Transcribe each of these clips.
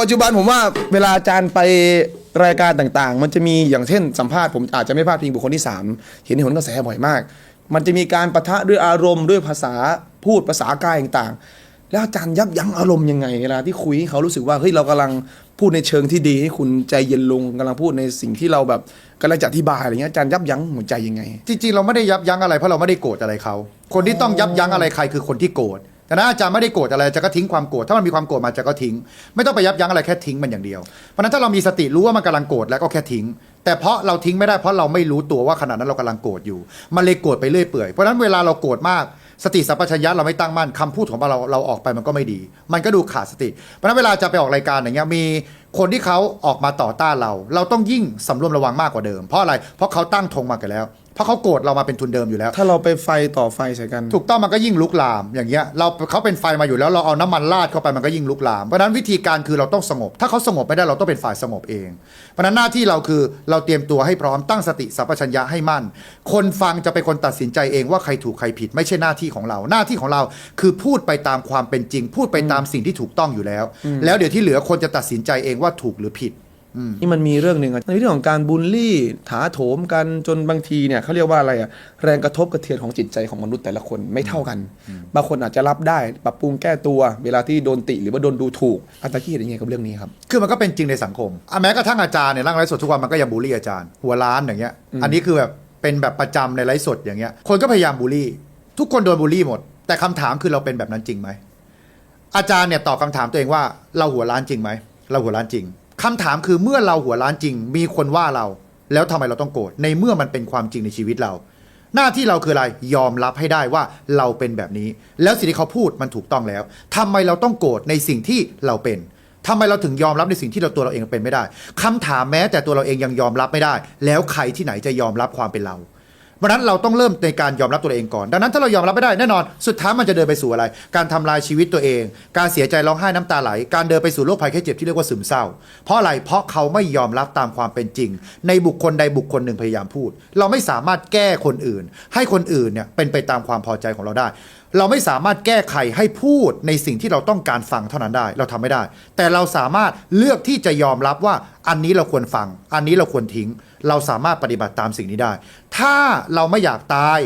ปัจจุบันผมว่าเวลาอาจารย์ไปรายการต่างๆ มันจะมีอย่างเช่นสัมภาษณ์ผมอาจจะไม่พลาดพิงบุคคลที่ 3 เห็นหนกระแสบ่อยมาก มันจะมีการประทะด้วยอารมณ์ด้วยภาษาพูดภาษากายต่างๆ แล้วอาจารย์ยับยั้งอารมณ์ยังไงเวลาที่คุยให้เขารู้สึกว่าเฮ้ยเรากำลังพูดในเชิงที่ดีให้คุณใจเย็นลงกำลังพูดในสิ่งที่เราแบบกำลังจะอธิบายอะไรเงี้ยอาจารย์ยับยั้งหัวใจยังไง จริงๆเราไม่ได้ยับยั้งอะไรเพราะเราไม่ได้โกรธอะไรเขา คนที่ต้องยับยั้งอะไรใครคือคนที่โกรธ แต่นะอาจารย์ไม่ได้โกรธอะไรจารย์ก็ทิ้งความโกรธถ้ามันมีความโกรธมาจารย์ก็ทิ้ง ไม่ต้องไปยับยั้งอะไรแค่ทิ้งมันอย่างเดียวเพราะนั้นถ้าเรามีสติรู้ว่ามันกำลังโกรธแล้วก็แค่ทิ้ง แต่เพราะเราทิ้งไม่ได้เพราะเราไม่รู้ตัวว่าขณะนั้นเรากำลังโกรธอยู่มันเลยโกรธไปเรื่อยเปื่อยเพราะนั้นเวลาเราโกรธมากสติสัมปชัญญะเราไม่ตั้งมั่นคำพูดของเราเราออกไปมันก็ไม่ดี มันก็ดูขาดสติ เพราะฉะนั้นเวลาจะไปออกรายการอย่างเงี้ยมีคนที่เขาออกมาต่อต้านเรา เราต้องยิ่งสำรวมระวังมากกว่าเดิม เพราะอะไรเพราะเขาตั้งธงมากันแล้วเพราะเขาโกรธเรามาเป็นทุนเดิมอยู่แล้ว ถ้าเราไปไฟต่อไฟใส่กัน ถูกต้องมันก็ยิ่งลุกลามอย่างเงี้ยเราเขาเป็นไฟมาอยู่แล้วเราเอาน้ำมันราดเข้าไปมันก็ยิ่งลุกลามเพราะฉะนั้นวิธีการคือเราต้องสงบ ถ้าเขาสงบไม่ได้เราต้องเป็นฝ่ายสงบเอง เพราะฉะนั้นหน้าที่เราคือเราเตรียมตัวให้พร้อมตั้งสติสัมปชัญญะให้มั่น คนฟังจะเป็นคนตัดสินใจเองว่าใครถูกใครผิด ไม่ใช่หน้าที่ของเราหน้าที่ของเราคือพูดไปตามความเป็นจริง พูดไปตามสิ่งที่ถูกต้องอยู่แล้ว แล้วเดี๋ยวที่เหลือคนจะตัดสินใจเองว่าถูกหรือผิด นี่มันมีเรื่องหนึ่งอะในเรื่องของการบูลลี่ถาโถมกันจนบางทีเนี่ยเขาเรียกว่าอะไรอะแรงกระทบกระเทือนของจิตใจของมนุษย์แต่ละคนไม่เท่ากัน บางคนอาจจะรับได้ปรับปรุงแก้ตัว เวลาที่โดนติหรือว่าโดนดูถูกอาตากี้เห็นยังไงกับเรื่องนี้ครับคือมันก็เป็นจริงในสังคมอะแม้กระทั่งอาจารย์เนี่ยร่างไลฟ์สดทุกวันมันก็ยังบูลลี่อาจารย์ หัวล้านอย่างเงี้ยอันนี้คือแบบเป็นแบบประจำในไลฟ์สดอย่างเงี้ยคนก็พยายามบูลลี่ ทุกคนโดนบูลลี่หมด แต่คำถามคือเราเป็นแบบนั้นจริงไหมอาจารย์เนี่ยตอบคำถามตัวเองว่าเราหัวล้านจริงไหมเราหัวล้านจริง คำถามคือเมื่อเราหัวล้านจริง มีคนว่าเรา แล้วทำไมเราต้องโกรธในเมื่อมันเป็นความจริงในชีวิตเรา หน้าที่เราคืออะไรยอมรับให้ได้ว่าเราเป็นแบบนี้ แล้วสิ่งที่เขาพูดมันถูกต้องแล้วทำไมเราต้องโกรธในสิ่งที่เราเป็นทำไมเราถึงยอมรับในสิ่งที่เราตัวเราเองเป็นไม่ได้คำถามแม้แต่ตัวเราเองยังยอมรับไม่ได้ แล้วใครที่ไหนจะยอมรับความเป็นเรา เพราะฉะนั้นเราต้องเริ่มในการยอมรับตัวเองก่อน ดังนั้นถ้าเรายอมรับไม่ได้แน่นอน สุดท้ายมันจะเดินไปสู่อะไร การทำลายชีวิตตัวเอง การเสียใจร้องไห้น้ำตาไหล การเดินไปสู่โรคภัยแค่เจ็บที่เรียกว่าซึมเศร้า เพราะอะไรเพราะเขาไม่ยอมรับตามความเป็นจริง ในบุคคลใดบุคคลหนึ่งพยายามพูด เราไม่สามารถแก้คนอื่น ให้คนอื่นเนี่ยเป็นไปตามความพอใจของเราได้ เราไม่สามารถแก้ไขให้พูดในสิ่งที่เราต้องการฟังเท่านั้นได้ เราทำไม่ได้ แต่เราสามารถเลือกที่จะยอมรับว่าอันนี้เราควรฟัง อันนี้เราควรทิ้ง เราสามารถปฏิบัติตามสิ่งนี้ได้ ถ้าเราไม่อยากตาย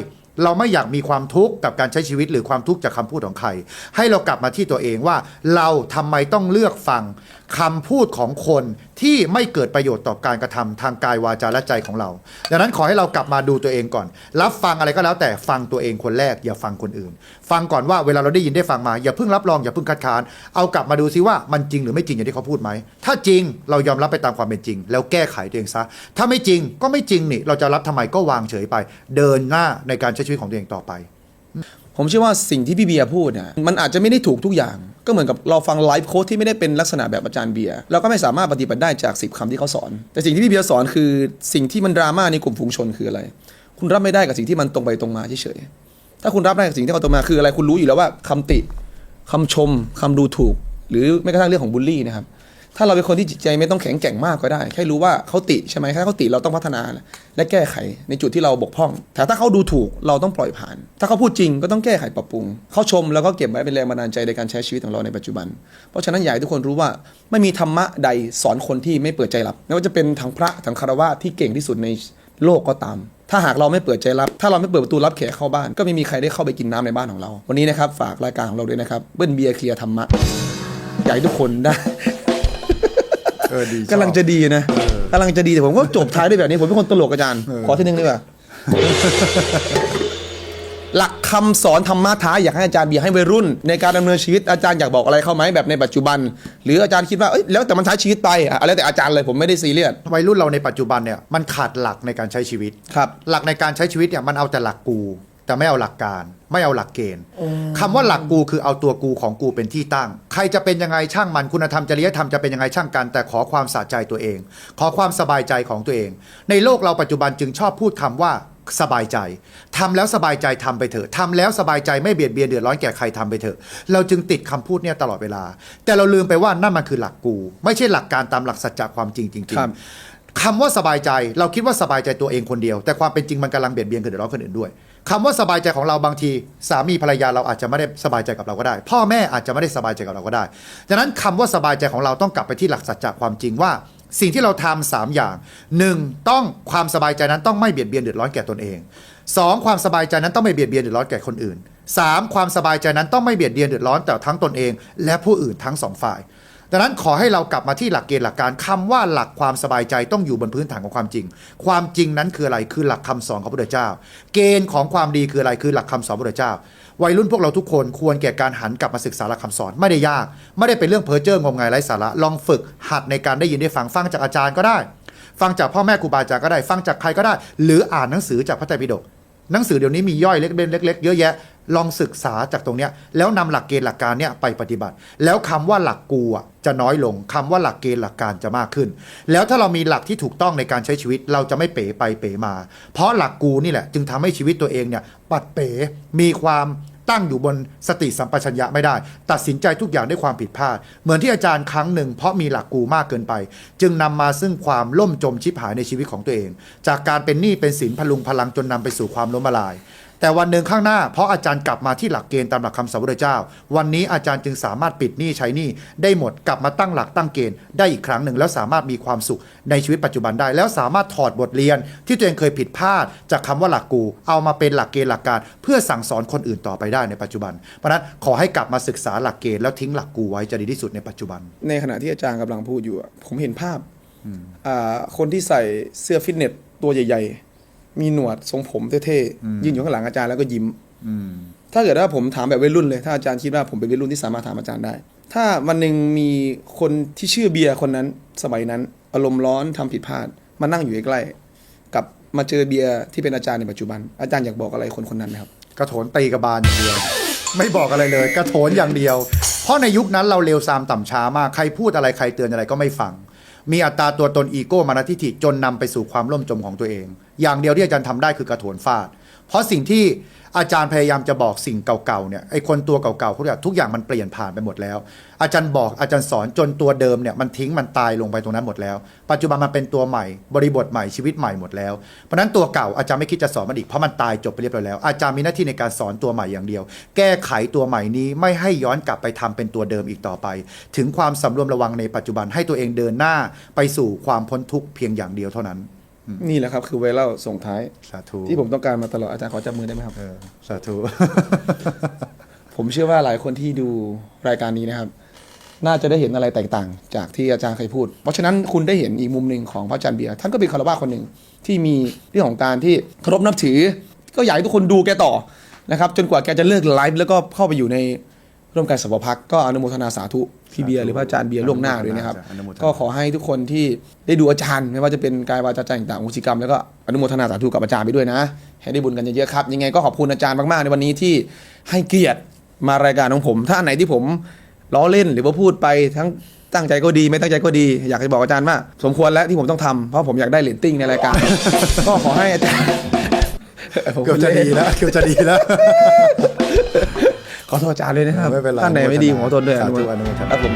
เราไม่อยากมีความทุกข์กับการใช้ชีวิตหรือความทุกข์จากคำพูดของใคร ให้เรากลับมาที่ตัวเองว่า เราทำไมต้องเลือกฟังคำพูดของคนที่ไม่เกิดประโยชน์ต่อการกระทำทางกายวาจาและใจของเรา ดังนั้นขอให้เรากลับมาดูตัวเองก่อน รับฟังอะไรก็แล้วแต่ฟังตัวเองคนแรก อย่าฟังคนอื่น ฟังก่อนว่าเวลาเราได้ยินได้ฟังมา อย่าเพิ่งรับรองอย่าเพิ่งคัดค้านเอากลับมาดูซิว่ามันจริงหรือไม่จริงอย่างที่เขาพูดไหมถ้าจริงเรายอมรับไปตามความเป็นจริง แล้วแก้ไขตัวเองซะ ถ้าไม่จริงก็ไม่จริงนี่เราจะรับทำไมก็วางเฉยไป เดินหน้าในการใช้ชีวิตของตัวเองต่อไป ผมเชื่อว่าสิ่งที่พี่เบียร์พูดเนี่ยมันอาจจะไม่ได้ถูกทุกอย่าง ก็เหมือนกับเราฟังไลฟ์โค้ดที่ไม่ได้เป็นลักษณะแบบอาจารย์เบียร์เราก็ไม่สามารถปฏิบัติได้จากสิบคำที่เขาสอน แต่สิ่งที่พี่เบียร์สอนคือสิ่งที่มันดราม่าในกลุ่มฝูงชนคืออะไร คุณรับไม่ได้กับสิ่งที่มันตรงไปตรงมาเฉยๆถ้าคุณรับได้กับสิ่งที่เขาตรงมาคืออะไรคุณรู้อยู่แล้วว่าคำติคำชมคำดูถูก หรือแม้กระทั่งเรื่องของบูลลี่นะครับ ถ้าเราเป็นคนที่จิตใจไม่ต้องแข็งแกร่งมากก็ได้ แค่รู้ว่าเขาติใช่ไหมถ้าเขาติเราต้องพัฒนา และแก้ไขในจุดที่เราบกพร่อง แต่ถ้าเขาดูถูกเราต้องปล่อยผ่าน ถ้าเขาพูดจริงก็ต้องแก้ไขปรับปรุง เขาชมแล้วก็เก็บไว้เป็นแรงบันดาลใจในการใช้ชีวิตของเราในปัจจุบัน เพราะฉะนั้นอยากให้ทุกคนรู้ว่าไม่มีธรรมะใดสอนคนที่ไม่เปิดใจรับไม่ว่าจะเป็นทางพระทางคารวะที่เก่งที่สุดในโลกก็ตามถ้าหากเราไม่เปิดใจรับ ถ้าเราไม่เปิดประตูรับแขกเข้าบ้าน ก็ไม่มีใครได้เข้าไปกินน้ำในบ้านของเรา วันนี้นะครับฝากรายการของเราด้วยนะครับ เบิ้ลเบียร์เคลียร์ธรรมะ อยากให้ทุกคนได้ เออดีชอบกำลังจะดีนะกำลังจะดีแต่ผมก็จบท้ายด้วยแบบนี้ ผมเป็นคนตลกอาจารย์ขอทีนึงดีกว่า หลักคำสอนธรรมะท้ายอยากให้อาจารย์เบียร์ให้วัยรุ่น ในการดำเนินชีวิตอาจารย์อยากบอกอะไรเข้าไหมแบบในปัจจุบัน หรืออาจารย์คิดว่าเอ้ยแล้วแต่มันใช้ชีวิตไปอะอะไรแต่อาจารย์เลยผมไม่ได้ซีเรียสวัยรุ่นเราในปัจจุบันเนี่ยมันขาดหลักในการใช้ชีวิต ครับ หลักในการใช้ชีวิตเนี่ยมันเอาแต่หลักกู แต่ไม่เอาหลักการ ไม่เอาหลักเกณฑ์คำว่าหลักกูคือเอาตัวกูของกูเป็นที่ตั้ง ใครจะเป็นยังไงช่างมันคุณธรรมจริยธรรมจะเป็นยังไงช่างกัน แต่ขอความสะใจตัวเอง ขอความสบายใจของตัวเอง ในโลกเราปัจจุบันจึงชอบพูดคำว่าสบายใจทำแล้วสบายใจทำไปเถอะทำแล้วสบายใจไม่เบียดเบียนเดือดร้อนแก่ใครทำไปเถอะ เราจึงติดคำพูดเนี่ยตลอดเวลา แต่เราลืมไปว่านั่นมันคือหลักกู ไม่ใช่หลักการตามหลักสัจจะความจริงจริงครับๆคำว่าสบายใจ เราคิดว่าสบายใจตัวเองคนเดียว แต่ความเป็นจริงมันกำลังเบียดเบียนคนอื่นร้อนคนอื่นด้วย คำว่าสบายใจของเราบางที สามีภรรยาเราอาจจะไม่ได้สบายใจกับเราก็ได้ พ่อแม่อาจจะไม่ได้สบายใจกับเราก็ได้ดังนั้นคำว่าสบายใจของเราต้องกลับไปที่หลักสัจจะความจริงว่า สิ่งที่เราทำสามอย่างหนึ่งต้องความสบายใจนั้นต้องไม่เบียดเบียนเดือดร้อนแก่ตนเองสองความสบายใจนั้นต้องไม่เบียดเบียนเดือดร้อนแก่คนอื่นสามความสบายใจนั้นต้องไม่เบียดเบียนเดือดร้อนแต่ทั้งตนเอง และผู้อื่นทั้งสองฝ่าย ดังนั้นขอให้เรากลับมาที่หลักเกณฑ์หลักการคำว่าหลักความสบายใจต้องอยู่บนพื้นฐานของความจริง ความจริงนั้นคืออะไรคือหลักคำสอนของพระพุทธเจ้า เกณฑ์ของความดีคืออะไรคือหลักคำสอนพระพุทธเจ้า วัยรุ่นพวกเราทุกคนควรแก่การหันกลับมาศึกษาหลักคำสอนไม่ได้ยาก ไม่ได้เป็นเรื่องเพ้อเจ้องมงายไร้สาระลองฝึกหัดในการได้ยินได้ฟังฟังจากอาจารย์ก็ได้ ฟังจากพ่อแม่ครูบาอาจารย์ก็ได้ ฟังจากใครก็ได้ หรืออ่านหนังสือจากพระไตรปิฎกหนังสือเดี๋ยวนี้มีย่อยเล็กเล็กๆเยอะแยะ ลองศึกษาจากตรงเนี้ยแล้วนำหลักเกณฑ์หลักการเนี้ยไปปฏิบัติ แล้วคำว่าหลักกูอะจะน้อยลงคำว่าหลักเกณฑ์หลักการจะมากขึ้น แล้วถ้าเรามีหลักที่ถูกต้องในการใช้ชีวิต เราจะไม่เป๋ไปเป๋มา เพราะหลักกูนี่แหละ จึงทำให้ชีวิตตัวเองเนี่ยปัดเป๋มีความตั้งอยู่บนสติสัมปชัญญะไม่ได้ ตัดสินใจทุกอย่างด้วยความผิดพลาด เหมือนที่อาจารย์ครั้งหนึ่งเพราะมีหลักกูมากเกินไป จึงนำมาซึ่งความล่มจมชิบหายในชีวิตของตัวเอง จากการเป็นหนี้เป็นสินพลุงพลังจนนำไปสู่ความล้มละลาย แต่วันหนึ่งข้างหน้าเพราะอาจารย์กลับมาที่หลักเกณฑ์ตามหลักคำสอนพระพุทธเจ้า วันนี้อาจารย์จึงสามารถปิดหนี้ใช้หนี้ได้หมดกลับมาตั้งหลักตั้งเกณฑ์ได้อีกครั้งหนึ่งแล้วสามารถมีความสุขในชีวิตปัจจุบันได้ แล้วสามารถถอดบทเรียน ที่ตัวเองเคยผิดพลาดจากคำว่าหลักกู เอามาเป็นหลักเกณฑ์หลักการ เพื่อสั่งสอนคนอื่นต่อไปได้ในปัจจุบัน เพราะฉะนั้นขอให้กลับมาศึกษาหลักเกณฑ์แล้วทิ้งหลักกูไว้จะดีที่สุดในปัจจุบัน ในขณะที่อาจารย์กำลังพูดอยู่อะผมเห็นภาพอ่าคนที่ใส่เสื้อฟิตเนสตัวใหญ่ ๆ มีหนวดทรงผมเท่ๆยืนอยู่ข้างหลังอาจารย์แล้วก็ยิ้มถ้าเกิดว่าผมถามแบบวัยรุ่นเลย ถ้าอาจารย์คิดว่าผมเป็นวัยรุ่นที่สามารถถามอาจารย์ได้ ถ้าวันหนึ่งมีคนที่ชื่อเบียร์คนนั้น สมัยนั้น อารมณ์ร้อนทำผิดพลาดมานั่งอยู่ใกล้ๆกับมาเจอเบียร์ที่เป็นอาจารย์ในปัจจุบัน อาจารย์อยากบอกอะไรคนคนนั้นไหมครับกระโถนตีกระบาลอย่างเดียว ไม่บอกอะไรเลย กระโถนอย่างเดียว เพราะในยุคนั้นเราเร็วซามต่ำช้ามากใครพูดอะไรใครเตือนอะไรก็ไม่ฟัง มีอัตราตัวตนอีโก้มานะทิฐิจนนำไปสู่ความล่มจมของตัวเอง อย่างเดียวที่อาจารย์ทำได้คือกระโถนฟาด เพราะสิ่งที่ อาจารย์พยายามจะบอกสิ่งเก่าๆเนี่ยไอ้คนตัวเก่าๆเขาเรียกทุกอย่างมันเปลี่ยนผ่านไปหมดแล้ว อาจารย์บอกอาจารย์สอนจนตัวเดิมเนี่ยมันทิ้งมันตายลงไปตรงนั้นหมดแล้ว ปัจจุบันมันเป็นตัวใหม่ บริบทใหม่ชีวิตใหม่หมดแล้วเพราะนั้นตัวเก่าอาจารย์ไม่คิดจะสอนมันอีกเพราะมันตายจบไปเรียบร้อยแล้ว อาจารย์มีหน้าที่ในการสอนตัวใหม่อย่างเดียว แก้ไขตัวใหม่นี้ไม่ให้ย้อนกลับไปทำเป็นตัวเดิมอีกต่อไป ถึงความสำรวมระวังในปัจจุบันให้ตัวเองเดินหน้าไปสู่ความพ้นทุกข์เพียงอย่างเดียวเท่านั้น นี่แหละครับ คือไวรัลส่งท้าย สาธุที่ผมต้องการมาตลอดอาจารย์ขอจับมือได้ไหมครับ เออสาธุ ผมเชื่อว่าหลายคนที่ดูรายการนี้นะครับ น่าจะได้เห็นอะไรแตกต่าง จากที่อาจารย์เคยพูด เพราะฉะนั้นคุณได้เห็นอีกมุมหนึ่งของพระอาจารย์เบียร์ท่านก็เป็นคารวะคนหนึ่งที่มีเรื่องของการที่เคารพนับถือ ก็อยากให้ทุกคนดูแกต่อนะครับ จนกว่าแกจะเลิกไลฟ์แล้วก็เข้าไปอยู่ใน ร่วมการสวพักก็อนุโมทนาสาธุพี่เบียร์หรือพระอาจารย์เบียร์ล่วงหน้าด้วยนะครับอนุโมทนาก็ขอให้ทุกคนที่ได้ดูอาจารย์ไม่ว่าจะเป็นกายวาจาใจต่างๆอุจิกรรมแล้วก็อนุโมทนาสาธุกับอาจารย์ไปด้วยนะ ให้ได้บุญกันเยอะๆครับ ยังไงก็ขอบคุณอาจารย์มากๆในวันนี้ที่ให้เกียรติมารายการของผม ถ้าอันไหนที่ผมล้อเล่นหรือว่าพูดไปทั้งตั้งใจก็ดีไม่ตั้งใจก็ดี อยากจะบอกอาจารย์ว่า สมควรแล้วที่ผมต้องทำเพราะผมอยากได้เรตติ้งในรายการ ก็ขอให้อาจารย์ผมเกือบจะดีแล้วเกือบจะดีแล้ว ขอโทษอาจารย์เลยนะครับไม่เป็นไรท่านไหนไม่ดีผมขอโทษด้วยสาธุอนุโมทนา ครับผม